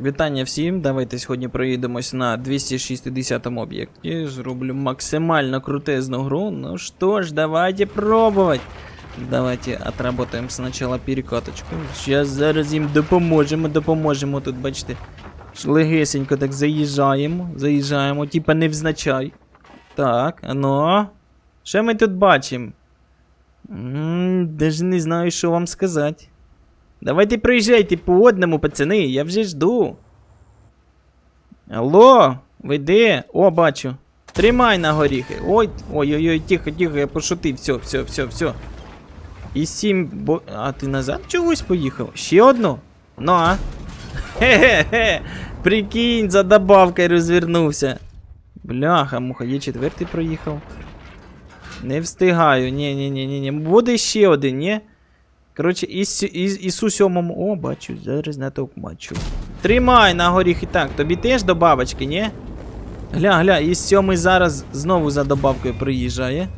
вітання всім. Давайте сьогодні проїдемось на 260 об'єкті. Зроблю максимально крутезну гру. Ну что ж, давайте пробовать. Давайте отработаем сначала перекаточку. Сейчас зараз їм допоможемо, допоможемо. Тут, бачите, легесенько так заїжджаємо, заїжджаємо, типа невзначай. Так, а ну. Що ми тут бачимо? Даже не знаю, що вам сказати. Давайте приїжджайте по одному, пацани, я вже жду. Алло, ви де? О, бачу. Тримай на горіхи. Ой, ой-ой-ой, тихо, тихо, я пошутив. Все, все, все, все. І сім. Бо... А ти назад чогось поїхав? Ще одну? Ну а? Хе-хе-хе. Прикинь, за добавкою розвернувся. Бляха, муха, є четвертий проїхав. Не встигаю, ні, ні, ні, ні, ні. Буде ще один, ні? Коротше, із, із, із у сьомому. О, бачу, зараз натовп бачу. Тримай на горіх і так. Тобі теж добавочки, ні? Гля, гля, із сьомий зараз знову за добавкою приїжджає.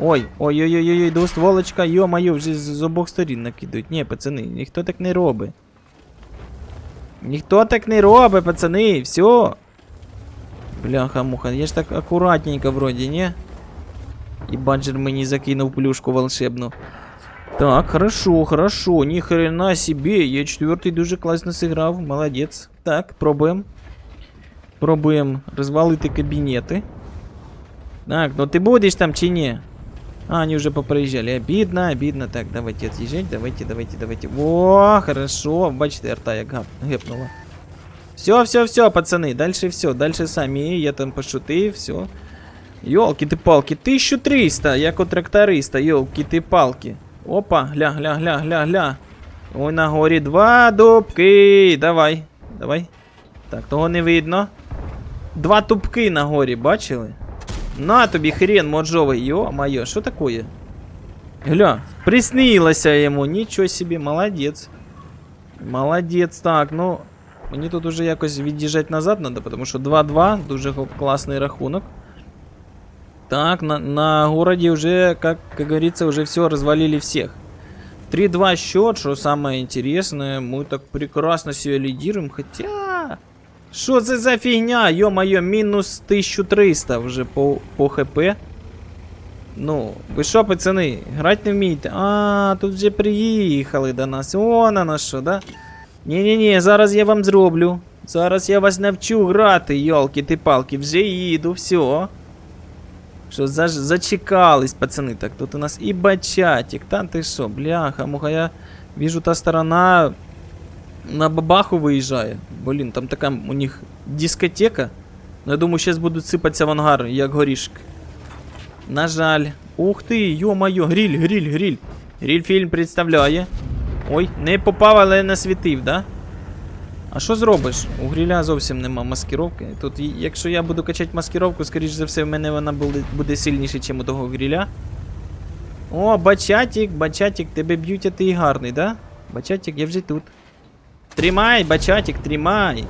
Ой, ой-ой-ой, двостволочка, йо-моє, вже з, обох сторін накидують. Ні, пацани, ніхто так не робить. Ніхто так не робить, пацани, все. Бляха-муха, я ж так акуратненько вроді, ні? І баджер мені закинув плюшку волшебну. Так, хорошо, хорошо, ни хрена себе, я четвертий дуже класно сыграв, молодець. Так, пробуємо. Пробуємо розвалити кабінети. Так, ну ти будеш там чи ні? А, они уже поприїжджали. Обидно, обидно. Так, давайте отъезжать, давайте, давайте, давайте. О, хорошо. Бачите, арта як гап, гепнула. Все, все, все, пацаны, дальше все, дальше самі, я там пошутив, все. Йолки ти палки, 1300, як у тракториста, йолки ти палки. Опа, гля, гля, гля, гля, гля. Ой, на горі два дубки. Давай, давай. Так, того не видно. Два тупки на горі, бачили? На тобі хрен моджовий, йо-моє, що таке? Гля, приснилося йому, нічого собі, молодець. Молодець, так, ну. Мені тут уже якось від'їжджати назад треба, тому що 2-2, дуже класний рахунок. Так, на, на городе уже, как, как говорится, уже все развалили всех. 3-2 счет, что самое интересное, мы так прекрасно себя лидируем, хотя... Что это за фигня, ё-моё, минус 1300 вже по, по хп. Ну, ви що, пацани, грати не вмієте? А, тут вже приїхали до нас. О, на нас що, да? Ні-ні-ні, зараз я вам зроблю. Зараз я вас навчу грати, йолки-ти-палки, вже їду, все. Що заж... зачекались, пацани. Так, тут у нас і бачатик. Та ти що, бляха, муха, я вижу та сторона на бабаху виїжджає. Блін, там така у них дискотека. Ну, я думаю, зараз будуть сипатися в ангар, як горішки. На жаль. Ух ти, йо-моє, гриль, гриль, гриль. Гриль фільм представляє. Ой, не попав, але насвітив, да? А що зробиш? У гріля зовсім нема маскировки. Тут, якщо я буду качати маскировку, скоріш за все, в мене вона буде, буде сильніше, ніж у того гріля. О, бачатик, бачатик, тебе б'ють, а ти гарний, да? Бачатик, я вже тут. Тримай, бачатик, тримай.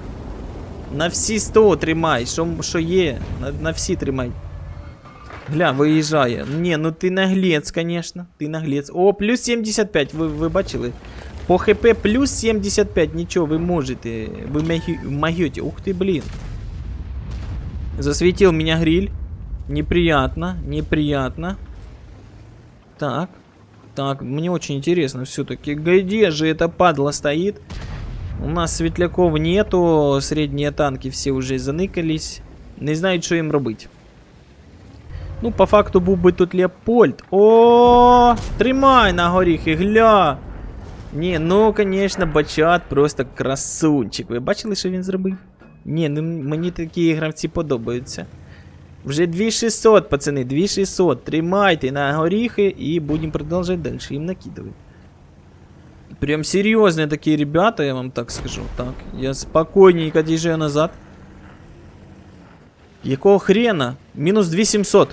На всі 100 тримай, що, що є, на, на всі тримай. Гля, виїжджає. Ні, ну ти наглець, конечно. Ти наглець. О, плюс 75, ви, ви бачили? По хп плюс 75, нічого, ви можете. Ви магі- могете. Ух ты, блин. Засветил меня гриль. Неприятно, неприятно. Так. Так, мне очень интересно все-таки, где же эта падла стоит? У нас светляков нету, средние танки все уже заныкались. Не знають, що їм робити. Ну, по факту був би тут Леопольд. О, тримай на горіхи, гля. Ні, ну, конечно, бачат просто красунчик. Ви бачили, що він зробив? Ні, ну мені такі гравці подобаються. Вже 2600, пацани, 2600. Тримайте на горіхи і будемо продовжувати далі їм накидувати. Прям серйозні такі ребята, я вам так скажу. Так, я спокійненько діжджаю назад. Якого хрена? Мінус 2700.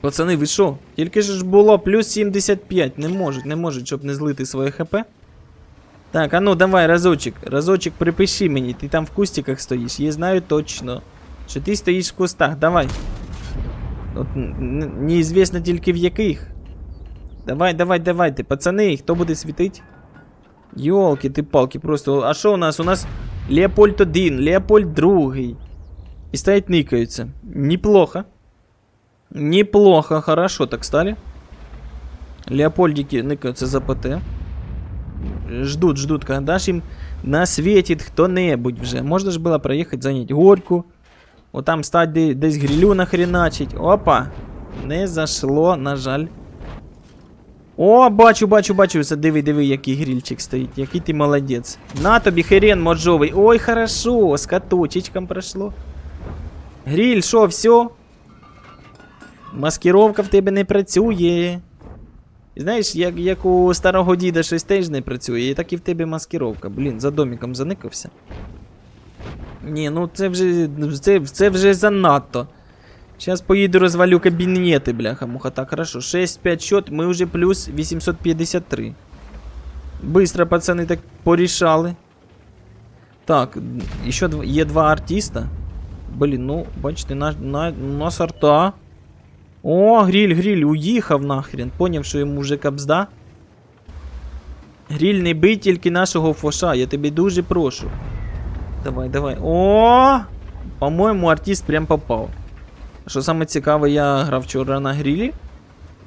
Пацани, ви що? Тільки ж було плюс 75. Не можуть, не можуть, щоб не злити своє хп. Так, а ну давай, разочек. Разочек припиши мені. Ти там в кустиках стоїш. Я знаю точно. Що ти стоїш в кустах, давай. От неізвісно тільки в яких. Давай, давай, давайте. Пацани, хто буде світить? Йолки ти палки, просто. А що у нас? У нас Леопольд 1, Леопольд 2. І стоять никаються. Неплохо. Неплохо, хорошо так стали. Леопольдики никаються за ПТ. Ждут, ждут, когда ж им насветит кто-небудь вже. Можна ж було проїхати, зайняти горку. О там стать де- десь грилю нахреначить. Опа! Не зашло, на жаль. О, бачу, бачу, бачу. Це диви, диви, який грильчик стоїть. Який ти молодець. На тобі херен моржовий. Ой, хорошо, з каточечком прошло. Гриль, що, все? Маскировка в тебе не працює. Знаєш, як, як у старого діда щось теж не працює, і так і в тебе маскировка. Блін, за домиком заникався. Ні, ну це вже. Це, це вже занадто. Сейчас поїду розвалю кабінети, бляха, муха. Так, хорошо. 6-5 счет, ми вже плюс 853. Быстро, пацани, так порішали. Так, ще є два артиста. Блін, ну, бачите, на, на, у нас арта. О, гріль, гріль, уїхав нахрен. Поняв, що йому вже капзда. Гріль, не бий тільки нашого фоша, я тебе дуже прошу. Давай, давай. О! По-моєму, артист прям попав. Що саме цікаве, я грав вчора на грілі.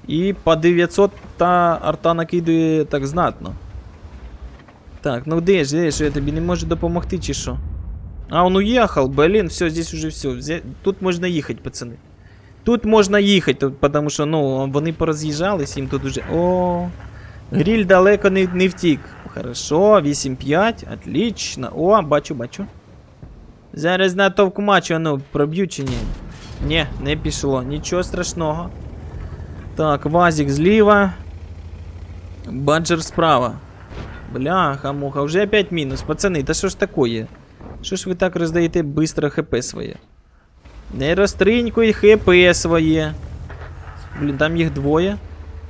І по 900 та арта накидує так знатно. Так, ну де ж, де ж, я тобі не можу допомогти, чи що? А, он уехал, блин, все, здесь уже все. Тут можна їхати, пацани. Тут можна їхати, потому що, ну, вони пороз'їжджались, їм тут уже. О, гріль далеко не, не втік. Хорошо, 8-5, отлично. О, бачу, бачу. Зараз на товкмачу, ну, проб'ю чи ні? Ні, не пішло, нічого страшного. Так, Вазик зліва. Баджер справа. Бляха, муха, вже опять мінус. Пацани, та що ж такое? Що ж ви так роздаєте быстро ХП своє? Не розтринькуй ХП своє. Блін, там їх двоє.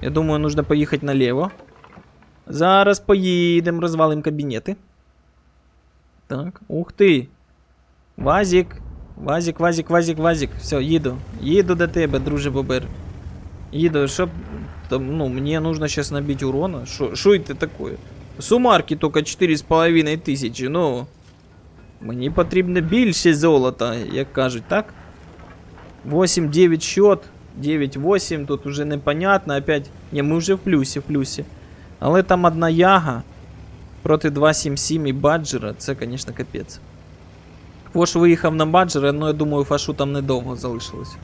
Я думаю, нужно поїхати наліво. Зараз поїдемо, розвалимо кабінети. Так, ух ти. Вазик. Вазик, Вазик, Вазик, Вазик. Все, їду. Їду до тебе, друже Бобер. Їду, щоб. Там, ну, мені нужно сейчас набить урона. Що це таке? Сумарки тільки 4,5 тисячі, ну. Мені потрібно більше золота, як кажуть, так? 8-9 счет. 9-8, тут уже непонятно. Опять. Не, ми вже в плюсі, в плюсі. Але там одна яга проти 2-7-7 і баджера, це, звісно, капець. Фош виїхав на баджера, ну я думаю, фашу там недовго залишилось.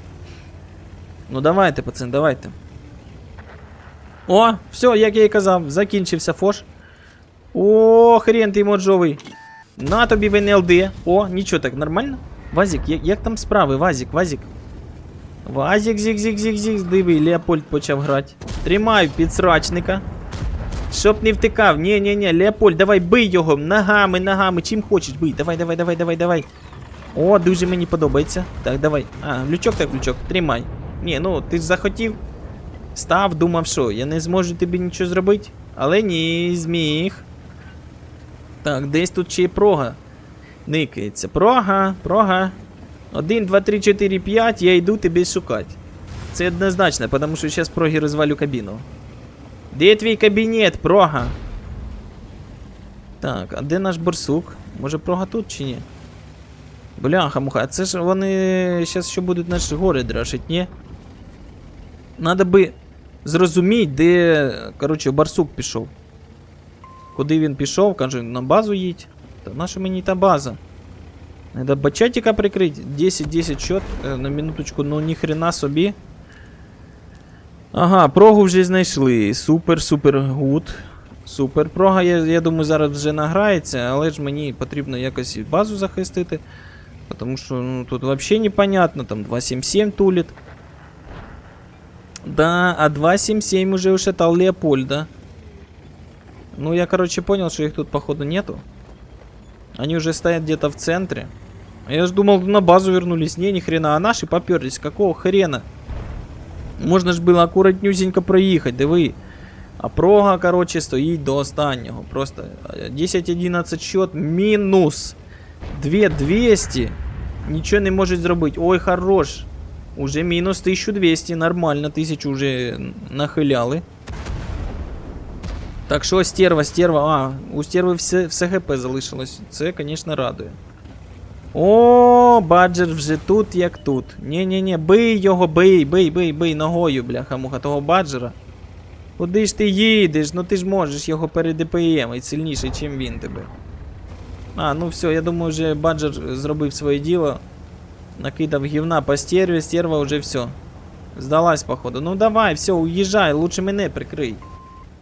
Ну давайте, пацан, давайте. О, все, як я і казав, закінчився фош. О, хрен ти моджовий. На тобі в НЛД. О, нічого так, нормально? Вазик, як, як там справи, Вазик, Вазик? Вазик, зік, зік, зік, зік, диви, Леопольд почав грати. Тримай підсрачника. Щоб не втикав. Ні, ні, ні, Леопольд, давай бий його. Ногами, ногами, чим хочеш бий. Давай, давай, давай, давай, давай. О, дуже мені подобається. Так, давай. А, лючок так лючок. Тримай. Ні, ну ти ж захотів. Став, думав, що я не зможу тобі нічого зробити. Але ні, зміг. Так, десь тут ще прога. Никається. Прога, прога. 1, 2, 3, 4, 5, я йду тебе шукати. Це однозначно, тому що зараз проги розвалю кабіну. Де твій кабінет, прога? Так, а де наш борсук? Може прога тут чи ні? Бляха, муха, а це ж вони зараз ще будуть наші гори драшить, ні? Надо би зрозуміти, де, коротше, барсук пішов. Куди він пішов, каже, на базу їдь. Та наша мені та база? Надо бачатика прикрыть. 10-10 счет е, на минуточку, ну ніхрена собі. Ага, прогу вже знайшли. Супер, супер гуд. Супер. Прога, я, я думаю, зараз вже награється, але ж мені потрібно якось базу захистити. Тому що ну, тут взагалі непонятно, там 277 тулит. Да, а 277 уже ушатал Леопольда. Ну, я, короче, понял, что их тут, походу, нету. Они уже стоят где-то в центре. А я ж думал, на базу вернулись. Не, ни хрена, а наши поперлись. Какого хрена? Можна ж було акуратнюсінько проїхати, диви. А прога, короче, стоїть до останнього. Просто е, 10-11 счет мінус. 2200. Нічого не можуть зробити. Ой, хорош. Уже мінус 1200, нормально, 1000 вже нахиляли. Так що стерва, стерва. А, у стерви все, все ГП залишилось. Це, звісно, радує. О, баджер вже тут, як тут. Ні-ні-ні, бий його, бий, бий, бий, бий ногою, бляха-муха, того баджера. Куди ж ти їдеш? Ну ти ж можеш його передепаємить сильніший, чим він тебе. А, ну все, я думаю, вже баджер зробив своє діло. Накидав гівна по стерві, стерва вже все. Здалась, походу. Ну давай, все, уїжджай, лучше мене прикрий.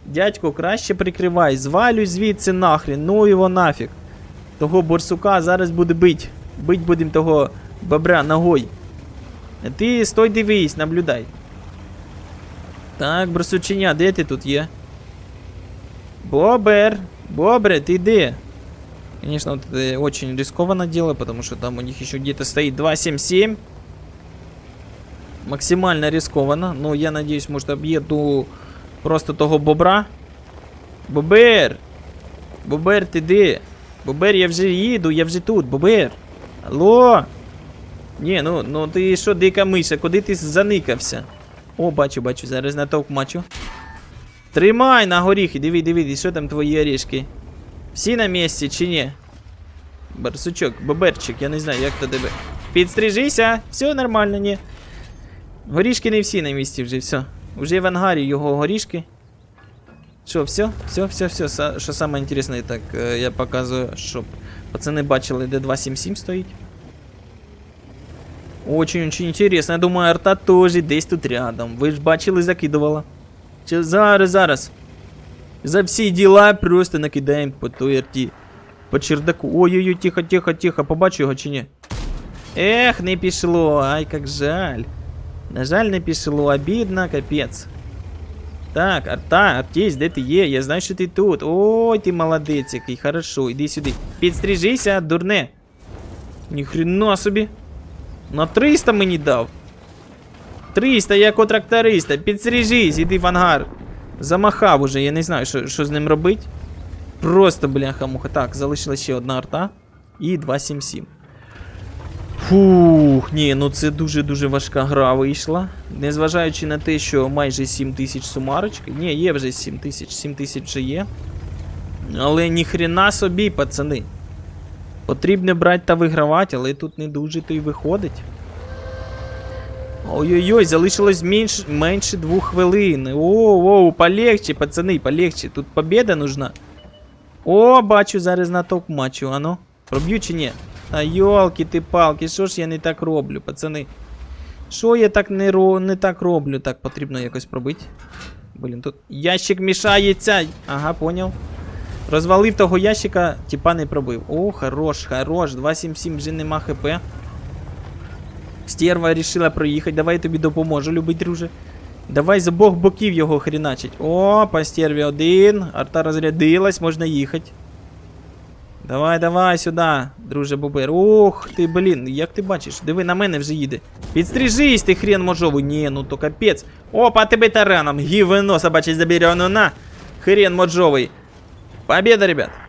Дядько, краще прикривай, звалюй звідси нахрен, ну його нафіг. Того борсука зараз буде бить. Бить будем того бобра ногой. А ти стой дивись, наблюдай. Так, борсучиня, де ти тут є? Бобер, Бобре, ты где? Конечно, вот это очень рискованно дело, потому что там у них еще где-то стоит 277. Максимально рискованно, но я надеюсь, может, объеду просто того бобра. Бобер! Бобер, ти де? Бобер, я вже їду, я вже тут, Бобер. Алло? Ні, ну, ну ти що, дика миша, куди ти заникався? О, бачу, бачу, зараз натовп мачу. Тримай на горіхи, диви, диви, що там твої орішки? Всі на місці чи ні? Барсучок, боберчик, я не знаю, як то тебе. Підстрижися, все нормально, ні. Горішки не всі на місці вже, все. Вже в ангарі його горішки. Що, все? Все, все, все. Що саме інтересне, так е, я показую, щоб пацани бачили, де 277 стоїть. Очень-очень интересно. Я думаю, арта теж десь тут рядом. Ви ж бачили, закидувала. Чи зараз, зараз. За всі діла просто накидаємо по той арті. По чердаку. Ой-ой-ой, тихо, тихо, тихо. Побачу його чи ні? Ех, не пішло. Ай, як жаль. На жаль, не пішло. Обідно, капець. Так, Арта, Артісь, де ти є? Я знаю, що ти тут. Ой, ти молодець який, хорошо, іди сюди. Підстрижися, дурне. Ніхрена собі. На 300 мені дав. 300, як у тракториста. Підстрижись, іди в ангар. Замахав уже, я не знаю, що, що з ним робить. Просто, бляха-муха. Так, залишилась ще одна арта. І 277. Фух, ні, ну це дуже-дуже важка гра вийшла. Незважаючи на те, що майже 7 тисяч сумарочки. Ні, є вже 7 тисяч, 7 тисяч вже є. Але ніхрена собі, пацани. Потрібно брати та вигравати, але тут не дуже то й виходить. Ой-ой-ой, залишилось менш, менше двох хвилин. Оу-оу, полегче, пацани, полегче. Тут победа нужна. О, бачу зараз на топ матчу, ано. Проб'ю чи ні? А йолки ти палки, що ж я не так роблю, пацани? Що я так не, ро... не так роблю? Так, потрібно якось пробити. Блін, тут ящик мішається. Ага, поняв. Розвалив того ящика, типа не пробив. О, хорош, хорош. 277 вже нема хп. Стерва рішила проїхати. Давай я тобі допоможу, любий друже. Давай з обох боків його хріначить. О, по стерві один. Арта розрядилась, можна їхати. Давай, давай сюди, друже Бобер. Ох ти, блін, як ти бачиш, диви, на мене вже їде. Підстрижись, ти хрен можовий. Ні, ну то капець. Опа, тебе тараном. Гівено, собачий заберено на. Хрен моджовий. Победа, ребят.